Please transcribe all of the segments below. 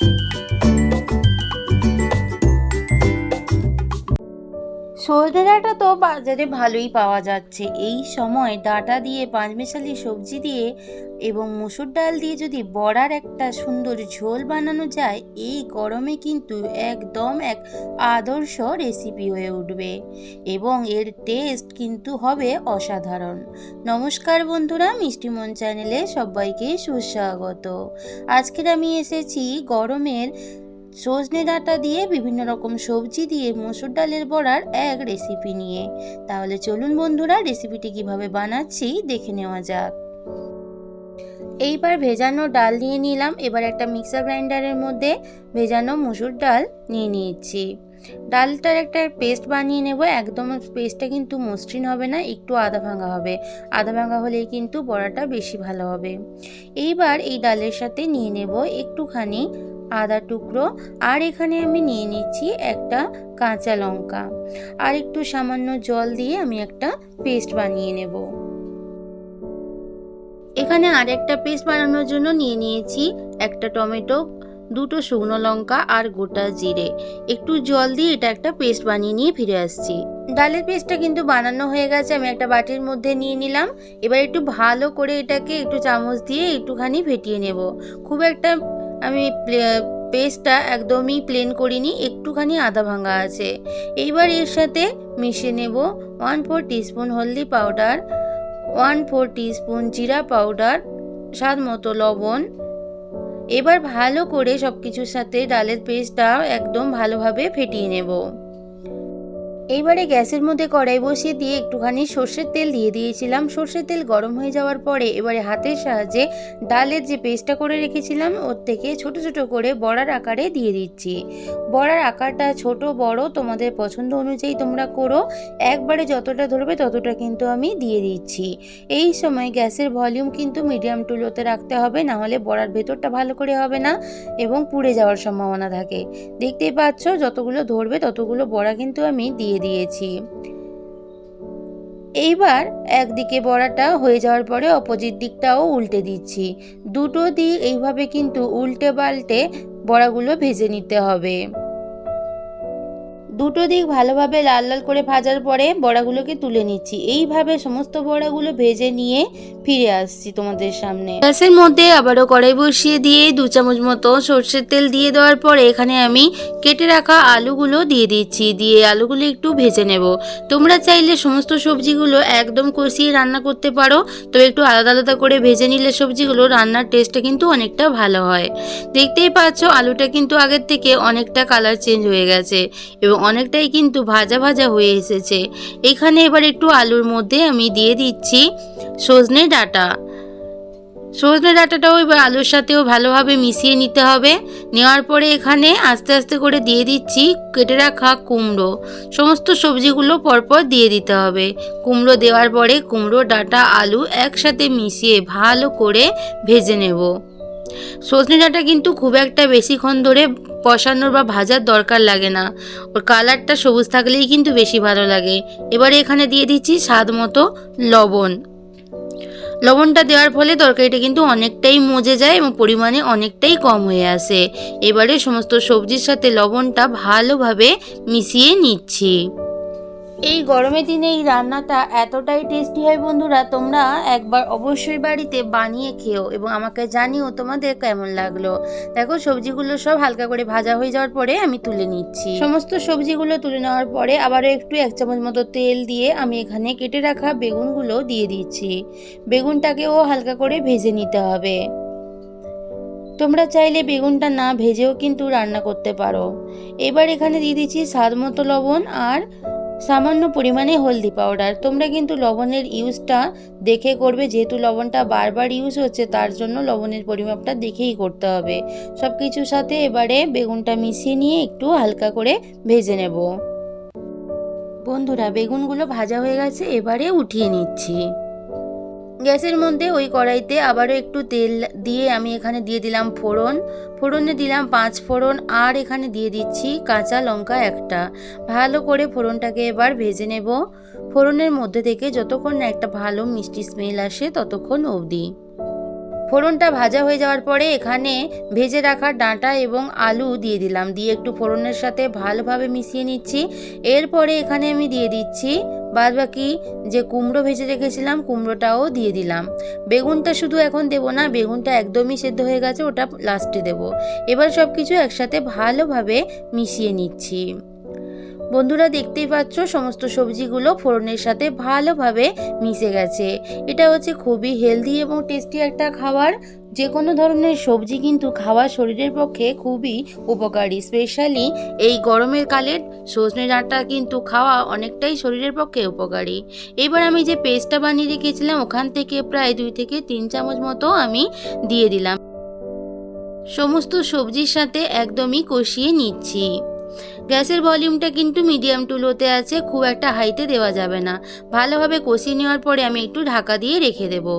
you. সজনে ডাঁটা তো বাজারে ভালোই পাওয়া যাচ্ছে। এই সময় ডাঁটা দিয়ে পাঁচমেশালি সবজি দিয়ে এবং মুসুর ডাল দিয়ে যদি বড়ার একটা সুন্দর ঝোল বানানো যায়, এই গরমে কিন্তু একদম এক আদর্শ রেসিপি হয়ে উঠবে এবং এর টেস্ট কিন্তু হবে অসাধারণ। নমস্কার বন্ধুরা মিষ্টিমন চ্যানেলে সবাইকে সুস্বাগত। আজকের আমি এসেছি গরমের সজনে ডাঁটা দিয়ে বিভিন্ন রকম সবজি দিয়ে মসুর ডালের বড়ার এক রেসিপি নিয়ে। তাহলে চলুন বন্ধুরা রেসিপিটি কীভাবে বানাচ্ছি দেখে নেওয়া যাক। এইবার ভেজানো ডাল নিয়ে নিলাম। এবার একটা মিক্সার গ্রাইন্ডারের মধ্যে ভেজানো মসুর ডাল নিয়ে নিচ্ছি ডালটার একটা পেস্ট বানিয়ে নেব। একদম পেস্টটা কিন্তু মসৃণ হবে না, একটু আদা ভাঙা হবে। আধা ভাঙা হলেই কিন্তু বড়াটা বেশি ভালো হবে। এইবার এই ডালের সাথে নিয়ে নেব একটুখানি আদা টুকরো, আর এখানে আমি নিয়ে নিচ্ছি একটা কাঁচা লঙ্কা। আর একটু সামান্য জল দিয়ে আমি একটা পেস্ট বানিয়ে নেব। এখানে আর একটা পেস্ট বানানোর জন্য নিয়ে নিয়েছি একটা টমেটো, দুটো শুকনো লঙ্কা, আর গোটা জিরে। একটু জল দিয়ে এটা একটা পেস্ট বানিয়ে নিয়ে ফিরে আসছি। ডালের পেস্টটা কিন্তু বানানো হয়ে গেছে, আমি একটা বাটির মধ্যে নিয়ে নিলাম। এবার একটু ভালো করে এটাকে একটু চামচ দিয়ে একটুখানি ফেটিয়ে নেব। খুব একটা আমি পেস্টটা একদমই প্লেন করিনি, একটুখানি আদা ভাঙা আছে। এইবার এর সাথে মিশিয়ে নেব ওয়ান ফোর টিস্পুন হলদি পাউডার ওয়ান ফোর টিস্পুন জিরা পাউডার স্বাদ মতো লবণ। এবার ভালো করে সব কিছুর সাথে ডালের পেস্টটা একদম ভালোভাবে ফেটিয়ে নেব। এইবারে গ্যাসের মধ্যে কড়াই বসিয়ে দিয়ে একটুখানি সর্ষের তেল দিয়ে দিয়েছিলাম। সর্ষের তেল গরম হয়ে যাওয়ার পরে এবারে হাতের সাহায্যে ডালের যে পেস্টটা করে রেখেছিলাম, ওর থেকে ছোট ছোট করে বড়ার আকারে দিয়ে দিচ্ছি। বড়ার আকারটা ছোট, বড়, তোমাদের পছন্দ অনুযায়ী তোমরা করো। একবারে যতটা ধরবে ততটা কিন্তু আমি দিয়ে দিচ্ছি। এই সময় গ্যাসের ভলিউম কিন্তু মিডিয়াম টু লোতে রাখতে হবে, না হলে বড়ার ভেতরটা ভালো করে হবে না এবং পুড়ে যাওয়ার সম্ভাবনা থাকে। দেখতেই পাচ্ছ, যতগুলো ধরবে ততগুলো বড়া কিন্তু আমি দিয়ে দিয়েছি। এইবার একদিকে বড়াটা হয়ে যাওয়ার পরে অপোজিট দিকটাও উল্টে দিচ্ছি। দুটো দিয়ে এইভাবে কিন্তু উল্টে পাল্টে বড়াগুলো ভেজে নিতে হবে। দুটো দিক ভালোভাবে লাল লাল করে ভাজার পরে বড়াগুলোকে তুলে নিচ্ছি। এইভাবে সমস্ত বড়াগুলো ভেজে নিয়ে ফিরে আসছি তোমাদের সামনে। গ্যাসের মধ্যে আবারও কড়াই বসিয়ে দিয়ে দু চামচ মতো সর্ষের তেল দিয়ে দেওয়ার পরে এখানে আমি কেটে রাখা আলুগুলো দিয়ে দিচ্ছি। দিয়ে আলুগুলো একটু ভেজে নেব। তোমরা চাইলে সমস্ত সবজিগুলো একদম কষিয়ে রান্না করতে পারো, তবে একটু আলাদা আলাদা করে ভেজে নিলে সবজিগুলো রান্নার টেস্টটা কিন্তু অনেকটা ভালো হয়। দেখতেই পাচ্ছ, আলুটা কিন্তু আগের থেকে অনেকটা কালার চেঞ্জ হয়ে গেছে এবং অনেকটাই কিন্তু ভাজা ভাজা হয়ে এসেছে। এখানে এবার একটু আলুর মধ্যে আমি দিয়ে দিচ্ছি সজনে ডাটা। সজনে ডাঁটাটাও এবার আলুর সাথেও ভালোভাবে মিশিয়ে নিতে হবে। নেওয়ার পরে এখানে আস্তে আস্তে করে দিয়ে দিচ্ছি কেটে রাখা কুমড়ো। সমস্ত সবজিগুলো পরপর দিয়ে দিতে হবে। কুমড়ো দেওয়ার পরে কুমড়ো, ডাঁটা, আলু একসাথে মিশিয়ে ভালো করে ভেজে নেব। সজনে ডাঁটা কিন্তু খুব একটা বেশিক্ষণ ধরে কষানোর বা ভাজার দরকার লাগে না। ওর কালারটা সবুজ থাকলেই কিন্তু বেশি ভালো লাগে। এবারে এখানে দিয়ে দিচ্ছি স্বাদ মতো লবণ। লবণটা দেওয়ার ফলে তরকারিটা কিন্তু অনেকটাই মজে যায় এবং পরিমাণে অনেকটাই কম হয়ে আসে। এবারে সমস্ত সবজির সাথে লবণটা ভালোভাবে মিশিয়ে নিচ্ছি। এই গরমের দিনে এই রান্নাটা এতটাই টেস্টি হয় বন্ধুরা, তোমরা একবার অবশ্যই বাড়িতে বানিয়ে খেও এবং আমাকে জানিও তোমাদের কেমন লাগল। দেখো, সবজিগুলো সব হালকা করে ভাজা হয়ে যাওয়ার পরে আমি তুলে নিচ্ছি। সমস্ত সবজিগুলো তুলে নেওয়ার পরে আবারও একটু এক চামচ মতো তেল দিয়ে আমি এখানে কেটে রাখা বেগুনগুলো দিয়ে দিচ্ছি। বেগুনটাকেও হালকা করে ভেজে নিতে হবে। তোমরা চাইলে বেগুনটা না ভেজেও কিন্তু রান্না করতে পারো। এবার এখানে দিয়ে দিচ্ছি স্বাদ মতো লবণ আর সামান্য পরিমাণে হলদি পাউডার তোমরা কিন্তু লবণের ইউজটা দেখে করবে, যেহেতু লবণটা বারবার ইউজ হচ্ছে, তার জন্য লবণের পরিমাপটা দেখেই করতে হবে। সব কিছুর সাথে এবারে বেগুনটা মিশিয়ে নিয়ে একটু হালকা করে ভেজে নেব। বন্ধুরা, বেগুনগুলো ভাজা হয়ে গেছে, এবারে উঠিয়ে নিচ্ছি। গ্যাসের মধ্যে ওই কড়াইতে আবারও একটু তেল দিয়ে আমি এখানে দিয়ে দিলাম ফোড়ন। ফোড়নে দিলাম পাঁচ ফোড়ন আর এখানে দিয়ে দিচ্ছি কাঁচা লঙ্কা একটা। ভালো করে ফোড়নটাকে এবার ভেজে নেব। ফোড়নের মধ্যে থেকে যতক্ষণ না একটা ভালো মিষ্টি স্মেল আসে ততক্ষণ অবধি। ফোড়নটা ভাজা হয়ে যাওয়ার পরে এখানে ভেজে রাখা ডাঁটা এবং আলু দিয়ে দিলাম। দিয়ে একটু ফোড়নের সাথে ভালোভাবে মিশিয়ে নিচ্ছি। এরপরে এখানে আমি দিয়ে দিচ্ছি বাদ বাকি যে কুমড়ো ভেজে রেখেছিলাম, কুমড়োটাও দিয়ে দিলাম। বেগুনটা শুধু এখন দেবো না, বেগুনটা একদমই সেদ্ধ হয়ে গেছে, ওটা লাস্টে দেব। এবার সব কিছু একসাথে ভালোভাবে মিশিয়ে নিচ্ছি। বন্ধুরা দেখতেই পাচ্ছ, সমস্ত সবজিগুলো ফোড়নের সাথে ভালোভাবে মিশে গেছে। এটা হচ্ছে খুবই হেলদি এবং টেস্টি একটা খাবার। যে কোনো ধরনের সবজি কিন্তু খাওয়া শরীরের পক্ষে খুবই উপকারী স্পেশালি এই গরমের কালের সজনে ডাঁটা কিন্তু খাওয়া অনেকটাই শরীরের পক্ষে উপকারী। এবার আমি যে পেস্টটা বানিয়ে রেখেছিলাম, ওখান থেকে প্রায় দুই থেকে তিন চামচ মতো আমি দিয়ে দিলাম। সমস্ত সবজির সাথে একদমই কষিয়ে নিচ্ছি। গ্যাসের ভলিউমটা কিন্তু মিডিয়াম টু লোতে আছে, খুব একটা হাইতে দেওয়া যাবে না। ভালোভাবে কষিয়ে নেওয়ার পরে আমি একটু ঢাকা দিয়ে রেখে দেবো।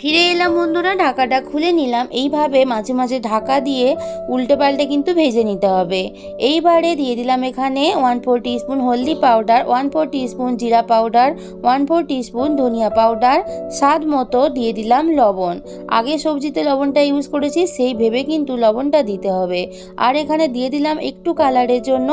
ফিরে এলাম বন্ধুরা, ঢাকাটা খুলে নিলাম। এইভাবে মাঝে মাঝে ঢাকা দিয়ে উল্টে পাল্টে কিন্তু ভেজে নিতে হবে। এইবারে দিয়ে দিলাম এখানে ওয়ান ফোর স্পুন হলদি পাউডার ওয়ান ফোর স্পুন জিরা পাউডার ওয়ান ফোর স্পুন ধনিয়া পাউডার স্বাদ মতো দিয়ে দিলাম লবণ। আগে সবজিতে লবণটা ইউজ করেছি, সেই ভেবে কিন্তু লবণটা দিতে হবে। আর এখানে দিয়ে দিলাম একটু কালারের জন্য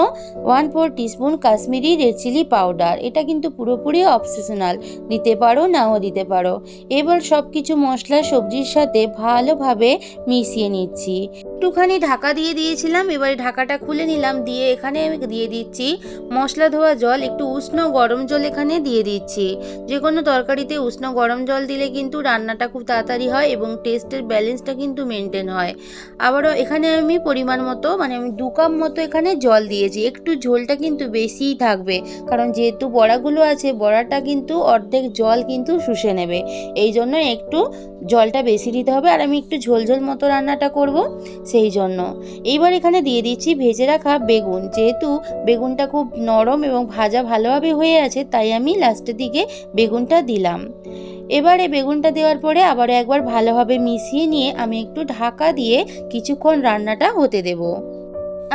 one four spoon Kashmiri red chilli powder এটা কিন্তু পুরোপুরি অপশনাল দিতে পারো, নাও দিতে পারো। এবার সব কিছু মশলা সবজির সাথে ভালোভাবে মিশিয়ে নিচ্ছি। একটুখানি ঢাকা দিয়ে দিয়েছিলাম, এবারে ঢাকাটা খুলে নিলাম, দিয়ে এখানে আমি দিয়ে দিচ্ছি মশলা ধোয়া জল, একটু উষ্ণ গরম জল এখানে দিয়ে দিচ্ছি। যে কোনো তরকারিতে উষ্ণ গরম জল দিলে কিন্তু রান্নাটা খুব তাড়াতাড়ি হয় এবং টেস্টের ব্যালেন্সটা কিন্তু মেনটেন হয়। আবারও এখানে আমি পরিমাণ মতো মানে আমি দু কাপ মতো এখানে জল দিয়েছি, একটু ঝোলটা কিন্তু বেশিই থাকবে, কারণ যেহেতু বড়াগুলো আছে, বড়াটা কিন্তু অর্ধেক জল কিন্তু শুষে নেবে এই জন্য একটু জলটা বেশি দিতে হবে আর আমি একটু ঝোল ঝোল মতো রান্নাটা করব সেই জন্য। এইবার এখানে দিয়ে দিচ্ছি ভেজে রাখা বেগুন। যেহেতু বেগুনটা খুব নরম এবং ভাজা ভালোভাবে হয়ে আছে, তাই আমি লাস্টের দিকে বেগুনটা দিলাম। এবারে বেগুনটা দেওয়ার পরে আবার একবার ভালোভাবে মিশিয়ে নিয়ে আমি একটু ঢাকা দিয়ে কিছুক্ষণ রান্নাটা হতে দেবো।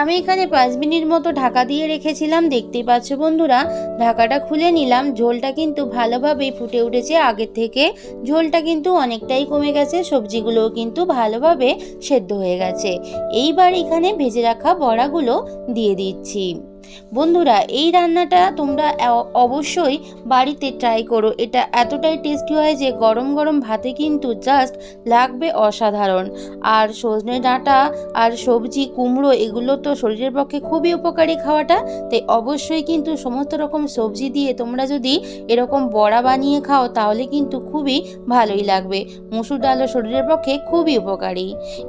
আমি এখানে পাঁচ মিনিট মতো ঢাকা দিয়ে রেখেছিলাম, দেখতেই পাচ্ছ বন্ধুরা। ঢাকাটা খুলে নিলাম, ঝোলটা কিন্তু ভালোভাবেই ফুটে উঠেছে আগের থেকে। ঝোলটা কিন্তু অনেকটাই কমে গেছে, সবজিগুলোও কিন্তু ভালোভাবে সেদ্ধ হয়ে গেছে। এইবার এখানে ভেজে রাখা বড়াগুলো দিয়ে দিচ্ছি। বন্ধুরা, এই রান্নাটা তোমরা অবশ্যই বাড়িতে ট্রাই করো। এটা এতটাই টেস্টি হয় যে গরম গরম ভাতে কিন্তু জাস্ট লাগবে অসাধারণ। আর সজনে ডাঁটা আর সবজি, কুমড়ো, এগুলো তো শরীরের পক্ষে খুবই উপকারী খাওয়াটা। তাই অবশ্যই কিন্তু সমস্ত রকম সবজি দিয়ে তোমরা যদি এরকম বড়া বানিয়ে খাও, তাহলে কিন্তু খুবই ভালোই লাগবে। মুসুর ডালও শরীরের পক্ষে খুবই উপকারী।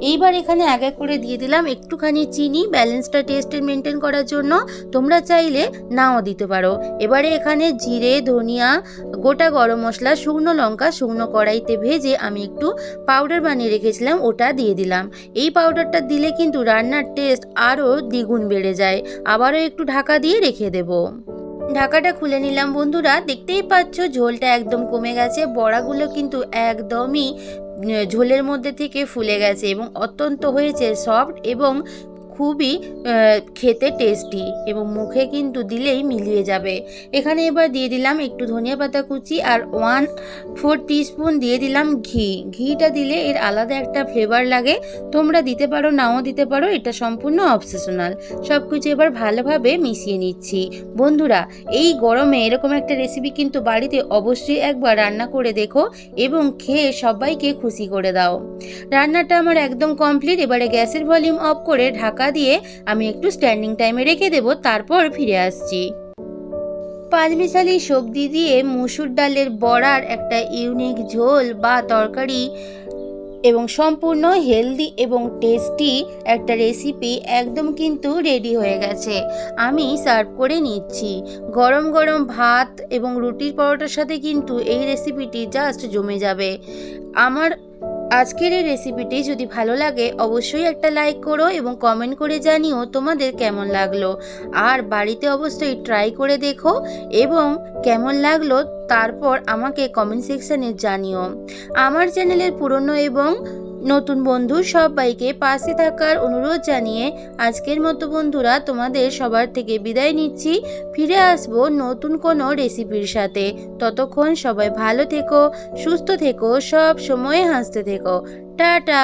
এইবার এখানে এক এক করে দিয়ে দিলাম একটুখানি চিনি ব্যালেন্সটা টেস্টের মেনটেন করার জন্য। তোমরা চাইলে নাও দিতে পারো। এবারে এখানে জিরে, ধনিয়া, গোটা গরম মশলা, শুকনো লঙ্কা, শুকনো কড়াইতে ভেজে আমি একটু পাউডার বানিয়ে রেখেছিলাম, ওটা দিয়ে দিলাম। এই পাউডারটা দিলে কিন্তু রান্নার টেস্ট আরও দ্বিগুণ বেড়ে যায়। আবারও একটু ঢাকা দিয়ে রেখে দেবো। ঢাকাটা খুলে নিলাম বন্ধুরা, দেখতেই পাচ্ছ ঝোলটা একদম কমে গেছে, বড়াগুলো কিন্তু একদমই ঝোলের মধ্যে থেকে ফুলে গেছে এবং অত্যন্ত হয়েছে সফট এবং খুবই খেতে টেস্টি এবং মুখে কিন্তু দিলেই মিলিয়ে যাবে। এখানে এবার দিয়ে দিলাম একটু ধনিয়া পাতা কুচি আর ওয়ান ফোর স্পুন দিয়ে দিলাম ঘি। ঘিটা দিলে এর আলাদা একটা ফ্লেভার লাগে। তোমরা দিতে পারো, নাও দিতে পারো, এটা সম্পূর্ণ অবসেশনাল সব কিছু এবার ভালোভাবে মিশিয়ে নিচ্ছি। বন্ধুরা, এই গরমে এরকম একটা রেসিপি কিন্তু বাড়িতে অবশ্যই একবার রান্না করে দেখো এবং খেয়ে সবাইকে খুশি করে দাও। রান্নাটা আমার একদম কমপ্লিট এবারে গ্যাসের ভলিউম অফ করে ঢাকা দিয়ে আমি একটু স্ট্যান্ডিং টাইমে রেখে দেবো, তারপর ফিরে আসছি। পাঁচমিশালি সবজি দিয়ে মুসুর ডালের বড়ার একটা ইউনিক ঝোল বা তরকারি এবং সম্পূর্ণ হেলদি এবং টেস্টি একটা রেসিপি একদম কিন্তু রেডি হয়ে গেছে। আমি সার্ভ করে নিচ্ছি। গরম গরম ভাত এবং রুটির পরোটার সাথে কিন্তু এই রেসিপিটি জাস্ট জমে যাবে। আমার আজকের এই রেসিপিটি যদি ভালো লাগে, অবশ্যই একটা লাইক করো এবং কমেন্ট করে জানিও তোমাদের কেমন লাগল। আর বাড়িতে অবশ্যই ট্রাই করে দেখো এবং কেমন লাগল তারপর আমাকে কমেন্ট সেকশানে জানিও। আমার চ্যানেলের পুরনো এবং নতুন বন্ধু সবাইকে পাশে থাকার অনুরোধ জানিয়ে আজকের মতো বন্ধুরা তোমাদের সবার থেকে বিদায় নিচ্ছি। ফিরে আসব নতুন কোনো রেসিপির সাথে। ততক্ষণ সবাই ভালো থেকো, সুস্থ থেকো, সব সময় হাসতে থেকো। টাটা!